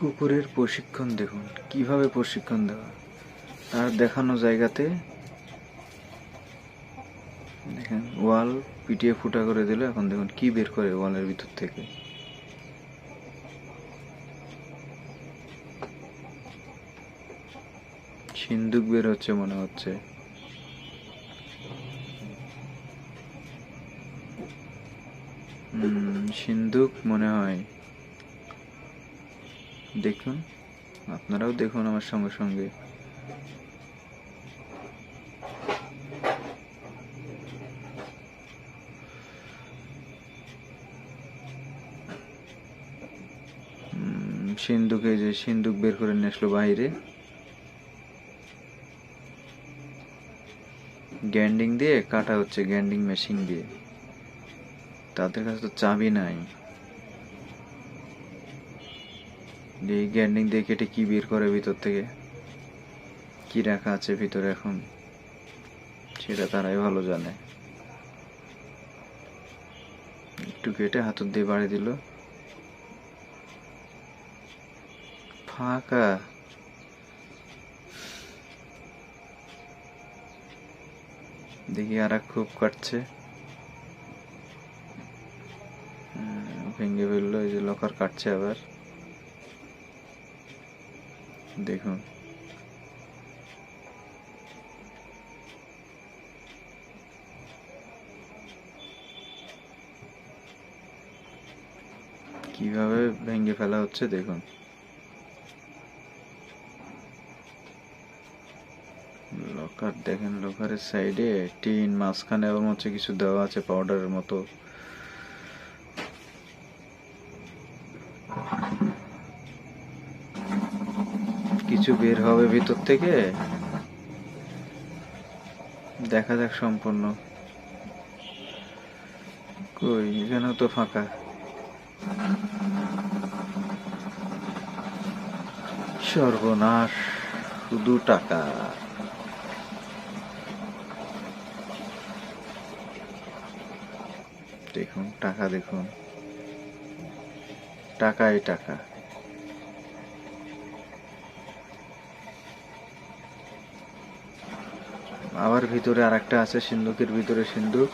কুকুরের প্রশিক্ষণ দেখুন। কীভাবে প্রশিক্ষণ দেওয়া? তার দেখানো জায়গাতে দেখেন, ওয়াল পিটিয়ে ফুটা করে দিল। এখন দেখুন কি বের করে ওয়ালের ভিতর থেকে। সিন্দুক বের হচ্ছে মনে হচ্ছে। হুম, সিন্দুক মনে হয়। দেখুন আপনারাও দেখুন আমার সঙ্গে সঙ্গে। উম, সিন্দুকে যে সিন্দুক বের করে নিয়ে আসলো বাইরে। গ্যান্ডিং দিয়ে কাটা হচ্ছে গ্যান্ডিং মেশিন দিয়ে। তাদের কাছে তো চাবি নাই। এই গ্যান্ডিং দিয়ে কেটে কি বের করে ভিতর থেকে? কি রাখা আছে ভিতরে এখন? সেটা তারাই ভালো জানে। একটু কেটে হাতুর দিয়ে বাড়ি দিল। ফাঁকা। দেখি আর খুব কাটছে। ভেঙে ফেলল, এই যে লকার কাটছে আবার। দেখুন। কীভাবে ভেঙে ফেলা হচ্ছে দেখুন। লকার দেখেন, লকারের সাইডে টিন মাঝখানে মনে হচ্ছে কিছু দেওয়া আছে পাউডারের মতো। কিছু বের হবে ভিতর থেকে। দেখা যাক সম্পূর্ণ। কই, এখানেও তো ফাঁকা। সর্বনাশ, শুধু টাকা। দেখুন টাকা দেখুন। টাকাই টাকা। আবার ভিতরে আর একটা আছে, সিন্ধুকের ভিতরে সিন্ধুক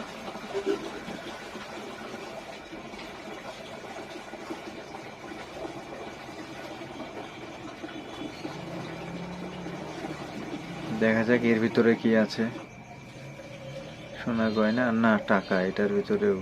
দেখা যাক এর ভিতরে কি আছে। সোনা গয়না? না, টাকা, এটার ভিতরেও।